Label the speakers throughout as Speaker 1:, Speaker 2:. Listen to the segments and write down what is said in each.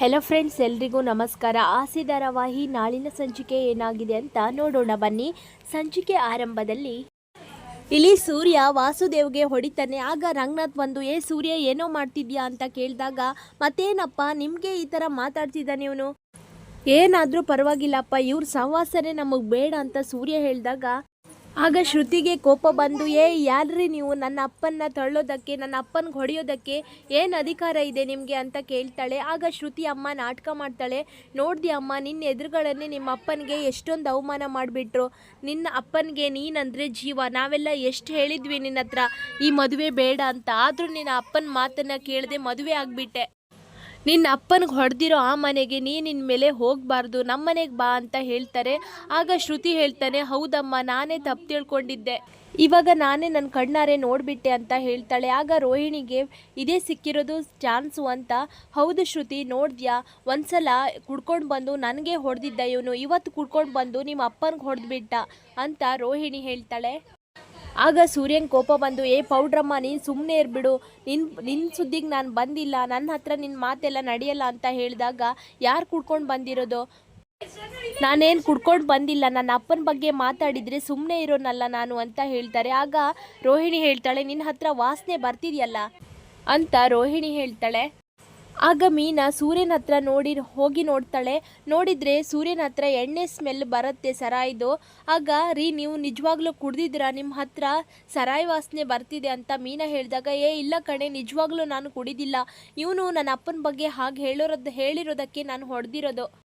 Speaker 1: Hello friends ಎಲ್ರಿಗೂ ನಮಸ್ಕಾರ. ಆಸೆ ಧಾರಾವಾಹಿ ನಾಳಿನ ಸಂಚಿಕೆ ಏನಾಗಿದೆ ಅಂತ ನೋಡೋಣ. ಬನ್ನಿ, ಸಂಚಿಕೆ ಆರಂಭದಲ್ಲಿ. ಇಲ್ಲಿ ಸೂರ್ಯ ವಾಸುದೇವ್ಗೆ ಹೊಡಿತಾನೆ. ಆಗ ರಂಗನಾಥ್ ಬಂದು, ಏ ಸೂರ್ಯ, ಏನೋ ಮಾಡ್ತಿದ್ಯಾ? ಅಂತ ಕೇಳಿದಾಗ, ಮತ್ತೇನಪ್ಪ, ನಿಮಗೆ ಈ ಥರ ಮಾತಾಡ್ತಿದ್ದಾನೆ ಇವನು? ಏನಾದರೂ ಪರವಾಗಿಲ್ಲಪ್ಪ, ಇವ್ರ ಸಹವಾಸನೆ ನಮಗೆ ಬೇಡ ಅಂತ ಸೂರ್ಯ ಹೇಳಿದಾಗ ಆಗ ಶ್ರುತಿಗೆ ಕೋಪ ಬಂದು, ಏ, ಯಾರ್ರಿ ನೀವು? ನನ್ನ ಅಪ್ಪನ್ನ ತಳ್ಳೋದಕ್ಕೆ, ನನ್ನ ಅಪ್ಪನಿಗೆ ಹೊಡೆಯೋದಕ್ಕೆ ಏನು ಅಧಿಕಾರ ಇದೆ ನಿಮಗೆ? ಅಂತ ಕೇಳ್ತಾಳೆ. ಆಗ ಶ್ರುತಿ, ಅಮ್ಮ, ನಾಟಕ ಮಾಡ್ತಾಳೆ. ನೋಡ್ದಿ ಅಮ್ಮ, ನಿನ್ನ ಎದುರುಗಳನ್ನೇ ನಿಮ್ಮ ಅಪ್ಪನಿಗೆ ಎಷ್ಟೊಂದು ಅವಮಾನ ಮಾಡಿಬಿಟ್ರು. ನಿನ್ನ ಅಪ್ಪನಿಗೆ ನೀನಂದರೆ ಜೀವ. ನಾವೆಲ್ಲ ಎಷ್ಟು ಹೇಳಿದ್ವಿ ನಿನ್ನ ಈ ಮದುವೆ ಬೇಡ ಅಂತ. ಆದರೂ ನಿನ್ನ ಅಪ್ಪನ ಮಾತನ್ನು ಕೇಳದೆ ಮದುವೆ ಆಗಿಬಿಟ್ಟೆ. ನಿನ್ನ ಅಪ್ಪನಿಗೆ ಹೊಡೆದಿರೋ ಆ ಮನೆಗೆ ನೀ ನಿನ್ನ ಮೇಲೆ ಹೋಗಬಾರ್ದು ನಮ್ಮ ಮನೆಗೆ ಬಾ ಅಂತ ಹೇಳ್ತಾರೆ. ಆಗ ಶ್ರುತಿ ಹೇಳ್ತಾನೆ, ಹೌದಮ್ಮ, ನಾನೇ ತಪ್ಪು ತಿಳ್ಕೊಂಡಿದ್ದೆ. ಇವಾಗ ನಾನೇ ನನ್ನ ಕಣ್ಣಾರೆ ನೋಡಿಬಿಟ್ಟೆ ಅಂತ ಹೇಳ್ತಾಳೆ. ಆಗ ರೋಹಿಣಿಗೆ ಇದೇ ಸಿಕ್ಕಿರೋದು ಚಾನ್ಸು ಅಂತ, ಹೌದು ಶ್ರುತಿ, ನೋಡಿದ್ಯಾ? ಒಂದ್ಸಲ ಕುಡ್ಕೊಂಡು ಬಂದು ನನಗೆ ಹೊಡೆದಿದ್ದ ಇವನು, ಇವತ್ತು ಕುಡ್ಕೊಂಡು ಬಂದು ನಿಮ್ಮ ಅಪ್ಪನಿಗೆ ಹೊಡೆದ್ಬಿಟ್ಟ ಅಂತ ರೋಹಿಣಿ ಹೇಳ್ತಾಳೆ. ಆಗ ಸೂರ್ಯನ್ ಕೋಪ ಬಂದು, ಏ ಪೌಡ್ರಮ್ಮ, ನೀನು ಸುಮ್ಮನೆ ಇರ್ಬಿಡು. ನಿನ್ನ ನಿನ್ನ ಸುದ್ದಿಗೆ ನಾನು ಬಂದಿಲ್ಲ. ನನ್ನ ಹತ್ರ ನಿನ್ನ ಮಾತೆಲ್ಲ ನಡೆಯಲ್ಲ ಅಂತ ಹೇಳಿದಾಗ ಯಾರು ಕುಡ್ಕೊಂಡು ಬಂದಿರೋದು? ನಾನೇನು ಕುಡ್ಕೊಂಡು ಬಂದಿಲ್ಲ. ನನ್ನ ಅಪ್ಪನ ಬಗ್ಗೆ ಮಾತಾಡಿದರೆ ಸುಮ್ಮನೆ ಇರೋನಲ್ಲ ನಾನು ಅಂತ ಹೇಳ್ತಾರೆ. ಆಗ ರೋಹಿಣಿ ಹೇಳ್ತಾಳೆ ನಿನ್ನ ಹತ್ರ ವಾಸನೆ ಬರ್ತಿದೆಯಲ್ಲ ಅಂತ ರೋಹಿಣಿ ಹೇಳ್ತಾಳೆ. ಆಗ ಮೀನಾ ಸೂರ್ಯನ ಹತ್ರ ನೋಡಿ, ಹೋಗಿ ನೋಡ್ತಾಳೆ. ನೋಡಿದರೆ ಸೂರ್ಯನ ಹತ್ರ ಎಣ್ಣೆ ಸ್ಮೆಲ್ ಬರುತ್ತೆ ಸರಾಯ್ದು. ಆಗ, ರೀ, ನೀವು ನಿಜವಾಗ್ಲೂ ಕುಡ್ದಿದ್ದೀರಾ? ನಿಮ್ಮ ಹತ್ರ ಸರಾಯಿ ವಾಸನೆ ಬರ್ತಿದೆ ಅಂತ ಮೀನಾ ಹೇಳಿದಾಗ, ಏ, ಇಲ್ಲ ಕಣೆ, ನಿಜವಾಗ್ಲೂ ನಾನು ಕುಡಿದಿಲ್ಲ. ಇವನು ನನ್ನ ಅಪ್ಪನ ಬಗ್ಗೆ ಹಾಗೆ ಹೇಳೋರದ್ದು ಹೇಳಿರೋದಕ್ಕೆ ನಾನು ಹೊಡೆದಿರೋದು.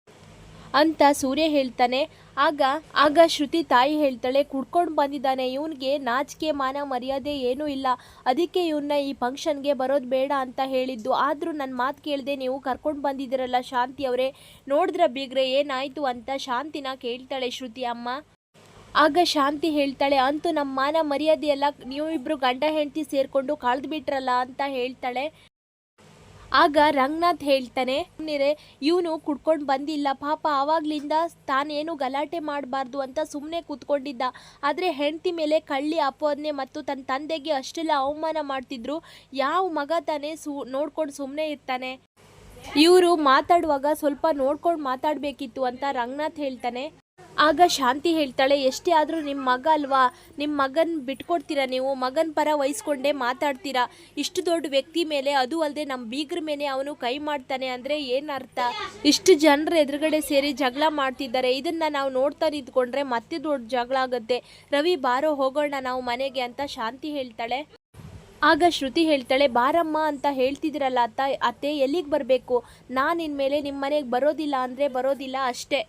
Speaker 1: ಅಂತ ಸೂರ್ಯ ಹೇಳ್ತಾನೆ. ಆಗ ಆಗ ಶ್ರುತಿ ತಾಯಿ ಹೇಳ್ತಾಳೆ, ಕುಡ್ಕೊಂಡು ಬಂದಿದ್ದಾನೆ. ಇವನಿಗೆ ನಾಚಿಕೆ, ಮಾನ, ಮರ್ಯಾದೆ ಏನೂ ಇಲ್ಲ. ಅದಕ್ಕೆ ಇವನ್ನ ಈ ಫಂಕ್ಷನ್ಗೆ ಬರೋದು ಬೇಡ ಅಂತ ಹೇಳಿದ್ದು. ಆದರೂ ನನ್ನ ಮಾತು ಕೇಳಿದೆ ನೀವು ಕರ್ಕೊಂಡು ಬಂದಿದ್ದೀರಲ್ಲ ಶಾಂತಿ ಅವರೇ. ನೋಡಿದ್ರ ಬೀಗ್ರೆ, ಏನಾಯಿತು ಅಂತ ಶಾಂತಿನ ಕೇಳ್ತಾಳೆ ಶ್ರುತಿ ಅಮ್ಮ. ಆಗ ಶಾಂತಿ ಹೇಳ್ತಾಳೆ, ಅಂತೂ ನಮ್ಮ ಮಾನ, ಮರ್ಯಾದೆ ಎಲ್ಲ ನೀವು ಇಬ್ಬರು ಗಂಡ ಹೆಂಡತಿ ಸೇರಿಕೊಂಡು ಕಳೆದು ಬಿಟ್ರಲ್ಲ ಅಂತ ಹೇಳ್ತಾಳೆ. ಆಗ ರಂಗನಾಥ್ ಹೇಳ್ತಾನೆ ಸುಮ್ಮನೆ ಇವನು ಕುಡ್ಕೊಂಡು ಬಂದಿಲ್ಲ. ಪಾಪ ಆವಾಗ್ಲಿಂದ ತಾನೇನು ಗಲಾಟೆ ಮಾಡಬಾರ್ದು ಅಂತ ಸುಮ್ಮನೆ ಕೂತ್ಕೊಂಡಿದ್ದ. ಆದರೆ ಹೆಂಡತಿ ಮೇಲೆ ಕಳ್ಳಿ ಅಪೋದನೆ ಮತ್ತು ತನ್ನ ತಂದೆಗೆ ಅಷ್ಟೆಲ್ಲ ಅವಮಾನ ಮಾಡ್ತಿದ್ರು. ಯಾವ ಮಗ ತಾನೇ ಸು, ನೋಡ್ಕೊಂಡು ಸುಮ್ಮನೆ ಇರ್ತಾನೆ? ಇವರು ಮಾತಾಡುವಾಗ ಸ್ವಲ್ಪ ನೋಡ್ಕೊಂಡು ಮಾತಾಡಬೇಕಿತ್ತು ಅಂತ ರಂಗನಾಥ್ ಹೇಳ್ತಾನೆ. ಆಗ ಶಾಂತಿ ಹೇಳ್ತಾಳೆ, ಎಷ್ಟೇ ಆದರೂ ನಿಮ್ಮ ಮಗ ಅಲ್ವಾ? ನಿಮ್ಮ ಮಗನ ಬಿಟ್ಕೊಡ್ತೀರಾ ನೀವು? ಮಗನ ಪರ ವಹಿಸ್ಕೊಂಡೇ ಮಾತಾಡ್ತೀರಾ? ಇಷ್ಟು ದೊಡ್ಡ ವ್ಯಕ್ತಿ ಮೇಲೆ ಅದು ಅಲ್ಲದೆ ನಮ್ಮ ಬೀಗ್ರ ಮೇಲೆ ಅವನು ಕೈ ಮಾಡ್ತಾನೆ ಅಂದರೆ ಏನರ್ಥ ಇಷ್ಟು ಜನರ ಎದುರುಗಡೆ ಸೇರಿ ಜಗಳ ಮಾಡ್ತಿದ್ದಾರೆ. ಇದನ್ನು ನಾವು ನೋಡ್ತಾ ನಿಂತ್ಕೊಂಡ್ರೆ ಮತ್ತೆ ದೊಡ್ಡ ಜಗಳ ಆಗುತ್ತೆ. ರವಿ, ಬಾರೋ, ಹೋಗೋಣ ನಾವು ಮನೆಗೆ ಅಂತ ಶಾಂತಿ ಹೇಳ್ತಾಳೆ. ಆಗ ಶ್ರುತಿ ಹೇಳ್ತಾಳೆ, ಬಾರಮ್ಮ ಅಂತ ಹೇಳ್ತಿದ್ದೀರಲ್ಲ ಅತ್ತ, ಅತ್ತೆ ಎಲ್ಲಿಗೆ ಬರಬೇಕು? ನಾನು ಇನ್ಮೇಲೆ ನಿಮ್ಮ ಮನೆಗೆ ಬರೋದಿಲ್ಲ ಅಂದರೆ ಬರೋದಿಲ್ಲ ಅಷ್ಟೇ.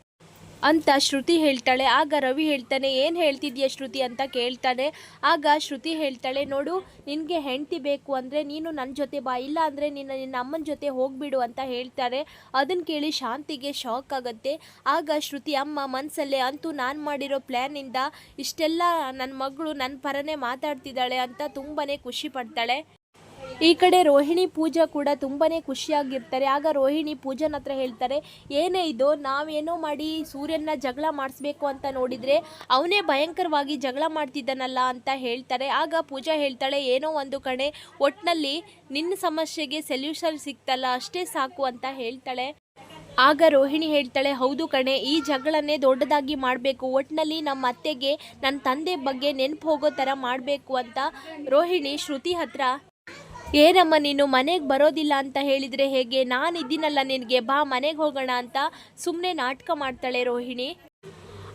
Speaker 1: ಅಂತ ಶ್ರುತಿ ಹೇಳ್ತಾಳೆ. ಆಗ ರವಿ ಹೇಳ್ತಾನೆ, ಏನು ಹೇಳ್ತಿದ್ಯಾ ಶ್ರುತಿ? ಅಂತ ಕೇಳ್ತಾನೆ. ಆಗ ಶ್ರುತಿ ಹೇಳ್ತಾಳೆ, ನೋಡು, ನಿನಗೆ ಹೆಂಡತಿ ಬೇಕು ಅಂದರೆ ನೀನು ನನ್ನ ಜೊತೆ ಬಾ, ಇಲ್ಲ ಅಂದರೆ ನಿನ್ನ ನಿನ್ನ ಅಮ್ಮನ ಜೊತೆ ಹೋಗ್ಬಿಡು ಅಂತ ಹೇಳ್ತಾರೆ. ಅದನ್ನು ಕೇಳಿ ಶಾಂತಿಗೆ ಶಾಕ್ ಆಗುತ್ತೆ. ಆಗ ಶ್ರುತಿ, ಅಮ್ಮ ಮನಸ್ಸಲ್ಲೇ ಅಂತೂ ನಾನು ಮಾಡಿರೋ ಪ್ಲ್ಯಾನಿಂದ ಇಷ್ಟೆಲ್ಲ ನನ್ನ ಮಗಳು ನನ್ನ ಪರನೇ ಮಾತಾಡ್ತಿದ್ದಾಳೆ ಅಂತ ತುಂಬಾ ಖುಷಿ ಪಡ್ತಾಳೆ. ಈ ಕಡೆ ರೋಹಿಣಿ ಪೂಜಾ ಕೂಡ ತುಂಬಾನೇ ಖುಷಿಯಾಗಿರ್ತಾರೆ. ಆಗ ರೋಹಿಣಿ ಪೂಜಾನ ಹತ್ರ ಹೇಳ್ತಾರೆ, ಏನೇ ಇದು, ನಾವೇನೋ ಮಾಡಿ ಸೂರ್ಯನ ಜಗಳ ಮಾಡಿಸ್ಬೇಕು ಅಂತ ನೋಡಿದ್ರೆ ಅವನೇ ಭಯಂಕರವಾಗಿ ಜಗಳ ಮಾಡ್ತಿದ್ದಾನಲ್ಲ ಅಂತ ಹೇಳ್ತಾರೆ. ಆಗ ಪೂಜಾ ಹೇಳ್ತಾಳೆ, ಏನೋ ಒಂದು ಕಣೆ, ಒಟ್ನಲ್ಲಿ ನಿನ್ನ ಸಮಸ್ಯೆಗೆ ಸೊಲ್ಯೂಷನ್ ಸಿಗ್ತಲ್ಲ ಅಷ್ಟೇ ಸಾಕು ಅಂತ ಹೇಳ್ತಾಳೆ. ಆಗ ರೋಹಿಣಿ ಹೇಳ್ತಾಳೆ, ಹೌದು ಕಣೆ, ಈ ಜಗಳನ್ನೇ ದೊಡ್ಡದಾಗಿ ಮಾಡಬೇಕು. ಒಟ್ಟಿನಲ್ಲಿ ನಮ್ಮ ಅತ್ತೆಗೆ, ನನ್ನ ತಂದೆ ಬಗ್ಗೆ ನೆನಪು ಹೋಗೋ ಥರ ಮಾಡಬೇಕು ಅಂತ. ರೋಹಿಣಿ, ಶ್ರುತಿ ಹತ್ರ ಏನಮ್ಮ ನೀನು ಮನೆಗೆ ಬರೋದಿಲ್ಲ ಅಂತ ಹೇಳಿದರೆ ಹೇಗೆ? ನಾನು ಇದ್ದೀನಲ್ಲ ನಿನಗೆ. ಬಾ, ಮನೆಗೆ ಹೋಗೋಣ ಅಂತ ಸುಮ್ಮನೆ ನಾಟಕ ಮಾಡ್ತಾಳೆ ರೋಹಿಣಿ.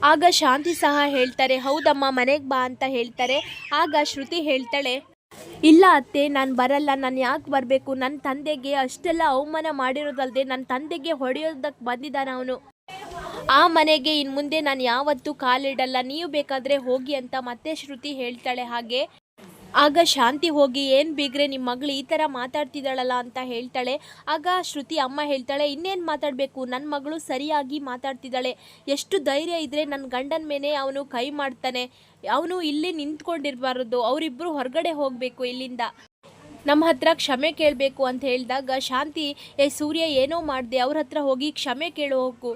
Speaker 1: ಆಗ ಶಾಂತಿ ಸಹ ಹೇಳ್ತಾರೆ, ಹೌದಮ್ಮ, ಮನೆಗೆ ಬಾ ಅಂತ ಹೇಳ್ತಾರೆ. ಆಗ ಶ್ರುತಿ ಹೇಳ್ತಾಳೆ, ಇಲ್ಲ ಅತ್ತೆ, ನಾನು ಬರಲ್ಲ. ನಾನು ಯಾಕೆ ಬರಬೇಕು? ನನ್ನ ತಂದೆಗೆ ಅಷ್ಟೆಲ್ಲ ಅವಮಾನ ಮಾಡಿರೋದಲ್ಲದೆ ನನ್ನ ತಂದೆಗೆ ಹೊಡೆಯೋದಕ್ಕೆ ಬಂದಿದ್ದಾನ ಅವನು. ಆ ಮನೆಗೆ ಇನ್ನು ಮುಂದೆ ನಾನು ಯಾವತ್ತೂ ಕಾಲಿಡಲ್ಲ. ನೀವು ಬೇಕಾದರೆ ಹೋಗಿ ಅಂತ ಮತ್ತೆ ಶ್ರುತಿ ಹೇಳ್ತಾಳೆ ಹಾಗೆ. ಆಗ ಶಾಂತಿ ಹೋಗಿ ಏನು ಬೀಗ್ರೆ ನಿಮ್ಮ ಮಗಳು ಈ ಥರ ಮಾತಾಡ್ತಿದ್ದಾಳಲ್ಲ ಅಂತ ಹೇಳ್ತಾಳೆ. ಆಗ ಶ್ರುತಿ ಅಮ್ಮ ಹೇಳ್ತಾಳೆ, ಇನ್ನೇನು ಮಾತಾಡಬೇಕು? ನನ್ನ ಮಗಳು ಸರಿಯಾಗಿ ಮಾತಾಡ್ತಿದ್ದಾಳೆ. ಎಷ್ಟು ಧೈರ್ಯ ಇದ್ದರೆ ನನ್ನ ಗಂಡನ ಮೇಲೆ ಅವನು ಕೈ ಮಾಡ್ತಾನೆ. ಅವನು ಇಲ್ಲಿ ನಿಂತ್ಕೊಂಡಿರಬಾರ್ದು. ಅವರಿಬ್ಬರು ಹೊರಗಡೆ ಹೋಗಬೇಕು ಇಲ್ಲಿಂದ. ನಮ್ಮ ಹತ್ರ ಕ್ಷಮೆ ಕೇಳಬೇಕು ಅಂತ ಹೇಳಿದಾಗ, ಶಾಂತಿ, ಏ ಸೂರ್ಯ, ಏನೋ ಮಾಡಿದೆ. ಅವ್ರ ಹತ್ರ ಹೋಗಿ ಕ್ಷಮೆ ಕೇಳು ಹೋಗು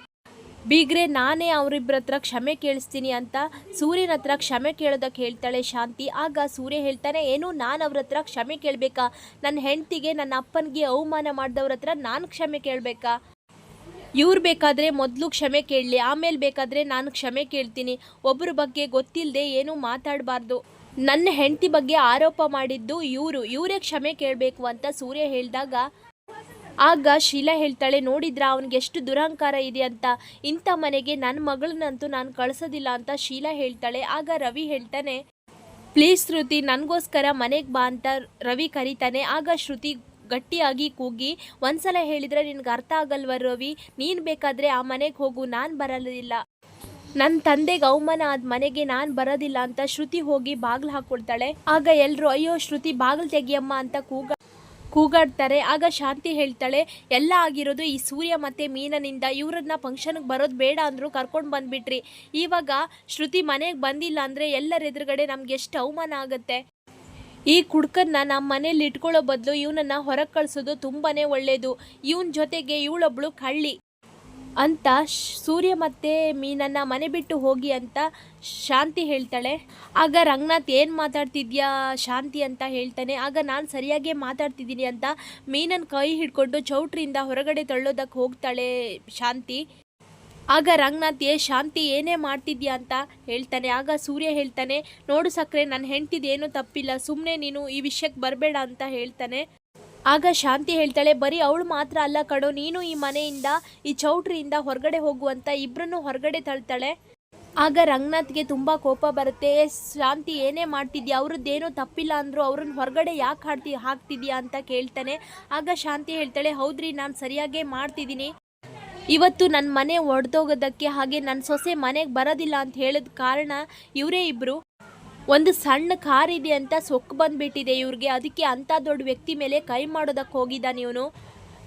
Speaker 1: ಬೀಗ್ರೆ, ನಾನೇ ಅವರಿಬ್ಬರ ಹತ್ರ ಕ್ಷಮೆ ಕೇಳಿಸ್ತೀನಿ ಅಂತ ಸೂರ್ಯನ ಹತ್ರ ಕ್ಷಮೆ ಕೇಳೋದಕ್ಕೆ ಹೇಳ್ತಾಳೆ ಶಾಂತಿ. ಆಗ ಸೂರ್ಯ ಹೇಳ್ತಾನೆ, ಏನು, ನಾನು ಅವ್ರ ಹತ್ರ ಕ್ಷಮೆ ಕೇಳಬೇಕಾ? ನನ್ನ ಹೆಂಡತಿಗೆ, ನನ್ನ ಅಪ್ಪನಿಗೆ ಅವಮಾನ ಮಾಡಿದವ್ರ ಹತ್ರ ನಾನು ಕ್ಷಮೆ ಕೇಳಬೇಕಾ? ಇವ್ರು ಬೇಕಾದರೆ ಮೊದಲು ಕ್ಷಮೆ ಕೇಳಲಿ, ಆಮೇಲೆ ಬೇಕಾದರೆ ನಾನು ಕ್ಷಮೆ ಕೇಳ್ತೀನಿ. ಒಬ್ಬರ ಬಗ್ಗೆ ಗೊತ್ತಿಲ್ಲದೆ ಏನೂ ಮಾತಾಡಬಾರ್ದು. ನನ್ನ ಹೆಂಡತಿ ಬಗ್ಗೆ ಆರೋಪ ಮಾಡಿದ್ದು ಇವರು, ಇವರೇ ಕ್ಷಮೆ ಕೇಳಬೇಕು ಅಂತ ಸೂರ್ಯ ಹೇಳಿದಾಗ ಆಗ ಶೀಲಾ ಹೇಳ್ತಾಳೆ, ನೋಡಿದ್ರ ಅವನಿಗೆ ಎಷ್ಟು ದುರಹಂಕಾರ ಇದೆ ಅಂತ. ಇಂಥ ಮನೆಗೆ ನನ್ನ ಮಗಳನ್ನಂತೂ ನಾನು ಕಳಿಸೋದಿಲ್ಲ ಅಂತ ಶೀಲಾ ಹೇಳ್ತಾಳೆ. ಆಗ ರವಿ ಹೇಳ್ತಾನೆ, ಪ್ಲೀಸ್ ಶ್ರುತಿ, ನನಗೋಸ್ಕರ ಮನೆಗೆ ಬಾ ಅಂತ ರವಿ ಕರೀತಾನೆ. ಆಗ ಶ್ರುತಿ ಗಟ್ಟಿಯಾಗಿ ಕೂಗಿ, ಒಂದ್ಸಲ ಹೇಳಿದರೆ ನಿನಗೆ ಅರ್ಥ ಆಗಲ್ವ ರವಿ? ನೀನು ಬೇಕಾದರೆ ಆ ಮನೆಗೆ ಹೋಗು, ನಾನು ಬರಲಿಲ್ಲ. ನನ್ನ ತಂದೆಗೆ ಅವಮಾನ ಆದ ಮನೆಗೆ ನಾನು ಬರೋದಿಲ್ಲ ಅಂತ ಶ್ರುತಿ ಹೋಗಿ ಬಾಗಿಲು ಹಾಕ್ಕೊಳ್ತಾಳೆ ಆಗ ಎಲ್ಲರೂ ಅಯ್ಯೋ ಶ್ರುತಿ, ಬಾಗಿಲು ತೆಗಿಯಮ್ಮ ಅಂತ ಕೂಗ ಕೂಗಾಡ್ತಾರೆ. ಆಗ ಶಾಂತಿ ಹೇಳ್ತಾಳೆ, ಎಲ್ಲ ಆಗಿರೋದು ಈ ಸೂರ್ಯ ಮತ್ತು ಮೀನನಿಂದ. ಇವ್ರನ್ನ ಫಂಕ್ಷನ್ಗೆ ಬರೋದು ಬೇಡ ಅಂದರು ಕರ್ಕೊಂಡು ಬಂದುಬಿಟ್ರಿ. ಇವಾಗ ಶ್ರುತಿ ಮನೆಗೆ ಬಂದಿಲ್ಲ ಅಂದರೆ ಎಲ್ಲರ ಎದುರುಗಡೆ ನಮ್ಗೆ ಎಷ್ಟು ಅವಮಾನ ಆಗುತ್ತೆ? ಈ ಕುಡ್ಕನ್ನ ನಮ್ಮ ಮನೇಲಿ ಇಟ್ಕೊಳ್ಳೋ ಬದಲು ಇವನನ್ನು ಹೊರಗೆ ಕಳಿಸೋದು ತುಂಬಾ ಒಳ್ಳೆಯದು ಇವನ ಜೊತೆಗೆ ಇವಳೊಬ್ಳು ಕಳ್ಳಿ. ಅಂತ ಸೂರ್ಯ ಮತ್ತೆ ಮೀನನ್ನ ಮನೆ ಬಿಟ್ಟು ಹೋಗಿ ಅಂತ ಶಾಂತಿ ಹೇಳ್ತಾಳೆ. ಆಗ ರಂಗನಾಥ್ ಏನು ಮಾತಾಡ್ತಿದ್ಯಾ ಶಾಂತಿ ಅಂತ ಹೇಳ್ತಾನೆ. ಆಗ ನಾನು ಸರಿಯಾಗೇ ಮಾತಾಡ್ತಿದ್ದೀನಿ ಅಂತ ಮೀನನ್ ಕೈ ಹಿಡ್ಕೊಂಡು ಚೌಟ್ರಿಯಿಂದ ಹೊರಗಡೆ ತಳ್ಳೋದಕ್ಕೆ ಹೋಗ್ತಾಳೆ ಶಾಂತಿ. ಆಗ ರಂಗನಾಥ್ ಏ ಶಾಂತಿ ಏನೇ ಮಾಡ್ತಿದ್ಯಾ ಅಂತ ಹೇಳ್ತಾನೆ. ಆಗ ಸೂರ್ಯ ಹೇಳ್ತಾನೆ, ನೋಡು ಸಕ್ಕರೆ ನನ್ನ ಹೆಂಡ್ತಿದೇನು ತಪ್ಪಿಲ್ಲ. ಸುಮ್ಮನೆ ನೀನು ಈ ವಿಷಯಕ್ಕೆ ಬರಬೇಡ ಅಂತ ಹೇಳ್ತಾನೆ. ಆಗ ಶಾಂತಿ ಹೇಳ್ತಾಳೆ, ಬರೀ ಅವಳು ಮಾತ್ರ ಅಲ್ಲ ಕಡೋ ನೀನು ಈ ಮನೆಯಿಂದ, ಈ ಚೌಟ್ರಿಯಿಂದ ಹೊರಗಡೆ ಹೋಗುವಂತ ಇಬ್ಬರನ್ನು ಹೊರಗಡೆ ತಳ್ತಾಳೆ. ಆಗ ರಂಗನಾಥ್ಗೆ ತುಂಬ ಕೋಪ ಬರುತ್ತೆ, ಶಾಂತಿ, ಏನೇ ಮಾಡ್ತಿದ್ಯಾ? ಅವ್ರದ್ದೇನೋ ತಪ್ಪಿಲ್ಲ ಅಂದರು ಅವ್ರನ್ನ ಹೊರಗಡೆ ಯಾಕೆ ಹಾಡ್ತಿ, ಹಾಕ್ತಿದ್ಯಾ ಅಂತ ಕೇಳ್ತಾನೆ. ಆಗ ಶಾಂತಿ ಹೇಳ್ತಾಳೆ, ಹೌದ್ರಿ, ನಾನು ಸರಿಯಾಗೇ ಮಾಡ್ತಿದ್ದೀನಿ. ಇವತ್ತು ನನ್ನ ಮನೆ ಒಡೆದೋಗೋದಕ್ಕೆ ಹಾಗೆ ನನ್ನ ಸೊಸೆ ಮನೆಗೆ ಬರೋದಿಲ್ಲ ಅಂತ ಹೇಳಿದ ಕಾರಣ ಇವರೇ ಇಬ್ಬರು ಒಂದು ಸಣ್ಣ ಕಾರ್ ಇದೆ ಅಂತ ಸೊಕ್ಕು ಬಂದ್ಬಿಟ್ಟಿದೆ ಇವ್ರಿಗೆ. ಅದಕ್ಕೆ ಅಂಥ ದೊಡ್ಡ ವ್ಯಕ್ತಿ ಮೇಲೆ ಕೈ ಮಾಡೋದಕ್ಕೆ ಹೋಗಿದ್ದಾನೆ ಇವನು.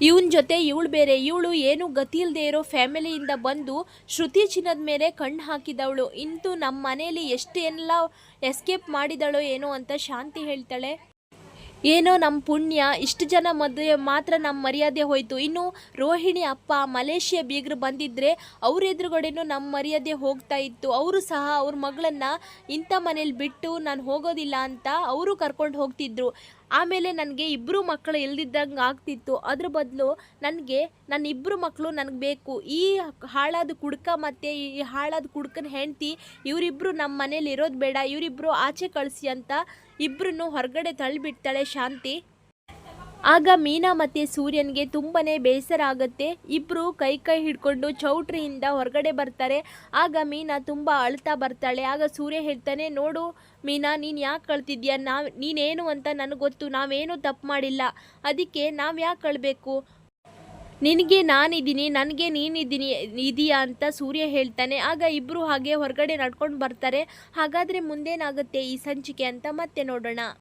Speaker 1: ಇವನ ಜೊತೆ ಇವಳು ಬೇರೆ. ಇವಳು ಏನು ಗತಿ ಇಲ್ಲದೆ ಇರೋ ಫ್ಯಾಮಿಲಿಯಿಂದ ಬಂದು ಶ್ರುತಿ ಚಿನ್ನದ ಮೇಲೆ ಕಣ್ಣು ಹಾಕಿದವಳು. ಇಂತೂ ನಮ್ಮ ಮನೆಯಲ್ಲಿ ಎಷ್ಟೆಲ್ಲ ಎಸ್ಕೇಪ್ ಮಾಡಿದಳೋ ಏನೋ ಅಂತ ಶಾಂತಿ ಹೇಳ್ತಾಳೆ. ಏನೋ ನಮ್ಮ ಪುಣ್ಯ, ಇಷ್ಟು ಜನ ಮದುವೆ, ಮಾತ್ರ ನಮ್ಮ ಮರ್ಯಾದೆ ಹೋಯಿತು. ಇನ್ನು ರೋಹಿಣಿ, ಅಪ್ಪ, ಮಲೇಷ್ಯಾ ಬೀಗರು ಬಂದಿದ್ದರೆ ಅವ್ರ ಎದುರುಗಡೆನೂ ನಮ್ಮ ಮರ್ಯಾದೆ ಹೋಗ್ತಾ ಇತ್ತು. ಅವರು ಸಹ ಅವ್ರ ಮಗಳನ್ನು ಇಂಥ ಮನೇಲಿ ಬಿಟ್ಟು ನಾನು ಹೋಗೋದಿಲ್ಲ ಅಂತ ಅವರು ಕರ್ಕೊಂಡು ಹೋಗ್ತಿದ್ರು. ಆಮೇಲೆ ನನಗೆ ಇಬ್ಬರು ಮಕ್ಕಳು ಇಲ್ದಿದ್ದಂಗೆ ಆಗ್ತಿತ್ತು. ಅದ್ರ ಬದಲು ನನಗೆ ನನ್ನ ಇಬ್ಬರು ಮಕ್ಕಳು ನನಗೆ ಬೇಕು. ಈ ಹಾಳಾದ ಕುಡ್ಕ ಮತ್ತು ಈ ಹಾಳಾದ ಕುಡ್ಕನ ಹೆಂಡ್ತಿ ಇವರಿಬ್ಬರು ನಮ್ಮ ಮನೇಲಿ ಇರೋದು ಬೇಡ ಇವರಿಬ್ಬರು ಆಚೆ ಕಳಿಸಿ ಅಂತ ಇಬ್ಬರನ್ನು ಹೊರಗಡೆ ತಳ್ಳಿಬಿಡ್ತಾಳೆ ಶಾಂತಿ. ಆಗ ಮೀನಾ ಮತ್ತು ಸೂರ್ಯನಿಗೆ ತುಂಬಾ ಬೇಸರ ಆಗುತ್ತೆ. ಇಬ್ಬರು ಕೈ ಕೈ ಹಿಡ್ಕೊಂಡು ಚೌಟ್ರಿಯಿಂದ ಹೊರಗಡೆ ಬರ್ತಾರೆ. ಆಗ ಮೀನಾ ತುಂಬ ಅಳ್ತಾ ಬರ್ತಾಳೆ. ಆಗ ಸೂರ್ಯ ಹೇಳ್ತಾನೆ, ನೋಡು ಮೀನಾ, ನೀನು ಯಾಕೆ ಕಳ್ತಿದ್ಯಾ ನಾವು ನೀನೇನು ಅಂತ ನನಗೆ ಗೊತ್ತು. ನಾವೇನು ತಪ್ಪು ಮಾಡಿಲ್ಲ. ಅದಕ್ಕೆ ನಾವು ಯಾಕೆ ಕಳ್ಬೇಕು ನಿನಗೆ ನಾನಿದ್ದೀನಿ, ನನಗೆ ನೀನಿದ್ದೀನಿ, ಇದೆಯಾ ಅಂತ ಸೂರ್ಯ ಹೇಳ್ತಾನೆ. ಆಗ ಇಬ್ಬರು ಹಾಗೆ ಹೊರಗಡೆ ನಡ್ಕೊಂಡು ಬರ್ತಾರೆ. ಹಾಗಾದರೆ ಮುಂದೇನಾಗುತ್ತೆ ಈ ಸಂಚಿಕೆ ಅಂತ ಮತ್ತೆ ನೋಡೋಣ.